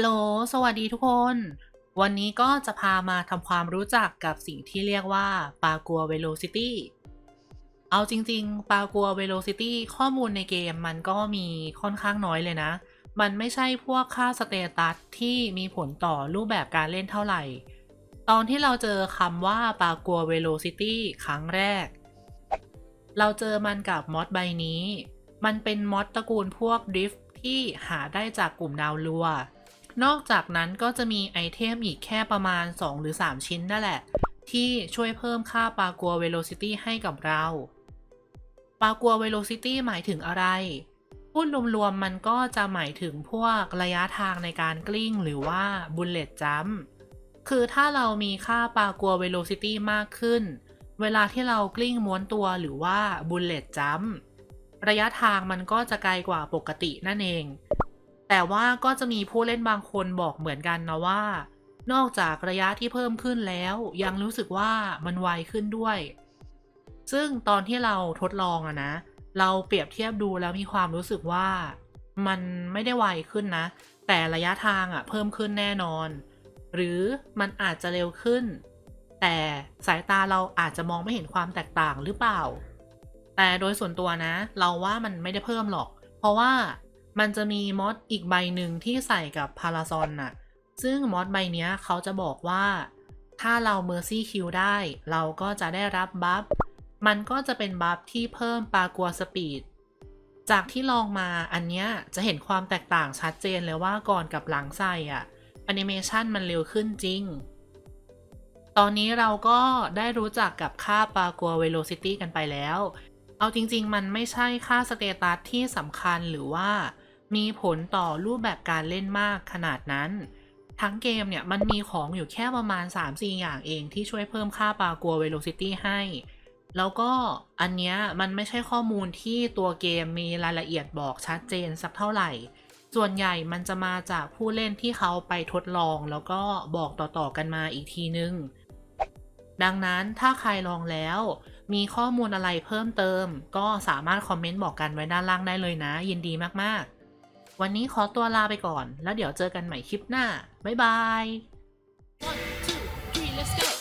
ฮัลโหล สวัสดีทุกคน วันนี้ก็จะพามาทำความรู้จักกับสิ่งที่เรียกว่าปากัวเวโ c ซิตี้ เอาจริงๆ ปากัวเวโ c ซิตี้ข้อมูลในเกมมันก็มีค่อนข้างน้อยเลยนะ มันไม่ใช่พวกค่าสเตตัสที่มีผลต่อรูปแบบการเล่นเท่าไหร่ ตอนที่เราเจอคำว่าปากัวเวโ c ซิตี้ครั้งแรก เราเจอมันกับมอดใบนี้ มันเป็นมอดตระกูลพวกดริฟที่หาได้จากกลุ่มดาวลัว นอกจากนั้นก็จะมีไอเทมอีกแค่ประมาณ 2 หรือ 3 ชิ้นนั่นแหละ ที่ช่วยเพิ่มค่าปากัวเวโ c ซิตี้ให้กับเราปากัวเวโ c ซิตี้หมายถึงอะไร พูดรวมๆมันก็จะหมายถึงพวกระยะทางในการกลิ้งหรือว่าบุลเลตจัมคือถ้าเรามีค่าปากัวเวโ c ซิตี้มากขึ้น เวลาที่เรากลิ้งม้วนตัวหรือว่าบุลเลตจัมระยะทางมันก็จะไกลกว่าปกตินั่นเอง แต่ว่าก็จะมีผู้เล่นบางคนบอกเหมือนกันนะว่า นอกจากระยะที่เพิ่มขึ้นแล้ว ยังรู้สึกว่ามันไวขึ้นด้วย ซึ่งตอนที่เราทดลองอะนะ เราเปรียบเทียบดูแล้วมีความรู้สึกว่า มันไม่ได้ไวขึ้นนะ แต่ระยะทางอะเพิ่มขึ้นแน่นอน หรือมันอาจจะเร็วขึ้น แต่สายตาเราอาจจะมองไม่เห็นความแตกต่างหรือเปล่า แต่โดยส่วนตัวนะ เราว่ามันไม่ได้เพิ่มหรอก เพราะว่า มันจะมีมอดอีกใบหนึ่งที่ใส่กับพาราซอนน่ะ ซึ่งมอดใบนี้เขาจะบอกว่า ถ้าเราเมอร์ซี่คิวได้ เราก็จะได้รับบัฟ มันก็จะเป็นบัฟที่เพิ่มปากัวสปีด จากที่ลองมาอันเนี้ยจะเห็นความแตกต่างชัดเจนเลยว่าก่อนกับหลังใส่อะแอนิเมชันมันเร็วขึ้นจริง ตอนนี้เราก็ได้รู้จักกับค่าปากัวเวโ c ซิตี้กันไปแล้วเอาจริง ๆ มันไม่ใช่ค่าสเตตัสที่สำคัญหรือว่า มีผลต่อรูปแบบการเล่นมากขนาดนั้น ทั้งเกมเนี่ยมันมีของอยู่แค่ประมาณ 3-4 อย่างเองที่ช่วยเพิ่มค่าปากัวเวโ c ซิตี้ให้ แล้วก็อันเนี้ยมันไม่ใช่ข้อมูลที่ตัวเกมมีรายละเอียดบอกชัดเจนสักเท่าไหร่ ส่วนใหญ่มันจะมาจากผู้เล่นที่เขาไปทดลอง แล้วก็บอกต่อๆกันมาอีกทีนึง ดังนั้นถ้าใครลองแล้วมีข้อมูลอะไรเพิ่มเติม ก็สามารถคอมเมนต์บอกกันไว้ด้านล่างได้เลยนะ ยินดีมากๆ วันนี้ขอตัวลาไปก่อน แล้วเดี๋ยวเจอกันใหม่คลิปหน้า บ๊ายบาย One, two, three, let's go.